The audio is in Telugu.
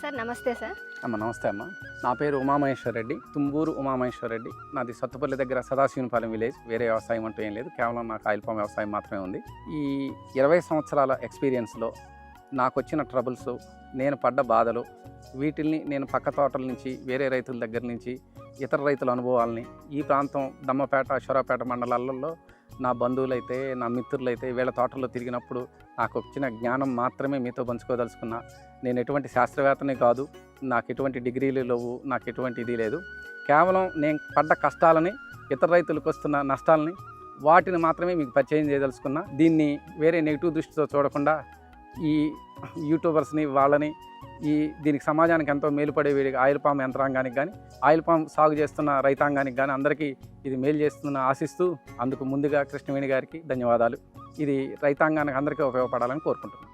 సార్ నమస్తే సార్. అమ్మ నమస్తే అమ్మ. నా పేరు ఉమామహేశ్వర్ రెడ్డి. తుంబూరు ఉమామహేశ్వర్ రెడ్డి. నాది సత్తుపల్లి దగ్గర సదాశివనపాలెం విలేజ్. వేరే వ్యవసాయం అంటూ ఏం లేదు. కేవలం నాకు ఆయిల్ పామ్ వ్యవసాయం మాత్రమే ఉంది. ఈ ఇరవై సంవత్సరాల ఎక్స్పీరియన్స్లో నాకు వచ్చిన ట్రబుల్స్ నేను పడ్డ బాధలు వీటిల్ని నేను పక్క తోటల నుంచి వేరే రైతుల దగ్గర నుంచి ఇతర రైతుల అనుభవాల్ని ఈ ప్రాంతం దమ్మపేట అశ్వరాపేట మండలాలలో నా బంధువులైతే నా మిత్రులైతే వీళ్ళ తోటల్లో తిరిగినప్పుడు నాకు వచ్చిన జ్ఞానం మాత్రమే మీతో పంచుకోదలుచుకున్నా. నేను ఎటువంటి శాస్త్రవేత్తనే కాదు. నాకు ఎటువంటి డిగ్రీలు లేవు. నాకు ఎటువంటి ఇది లేదు. కేవలం నేను పడ్డ కష్టాలని ఇతర రైతులకు వస్తున్న నష్టాలని వాటిని మాత్రమే మీకు పరిచయం చేయదలుచుకున్నా. దీన్ని వేరే నెగిటివ్ దృష్టితో చూడకుండా ఈ యూట్యూబర్స్ని వాళ్ళని ఈ దీనికి సమాజానికి ఎంతో మేలుపడే వీడికి ఆయిల్ పామ్ యంత్రాంగానికి కానీ ఆయిల్ పామ్ సాగు చేస్తున్న రైతాంగానికి కానీ అందరికీ ఇది మేలు చేస్తున్న ఆశిస్తూ అందుకు ముందుగా కృష్ణవేణి గారికి ధన్యవాదాలు. ఇది రైతాంగానికి అందరికీ ఉపయోగపడాలని కోరుకుంటున్నాను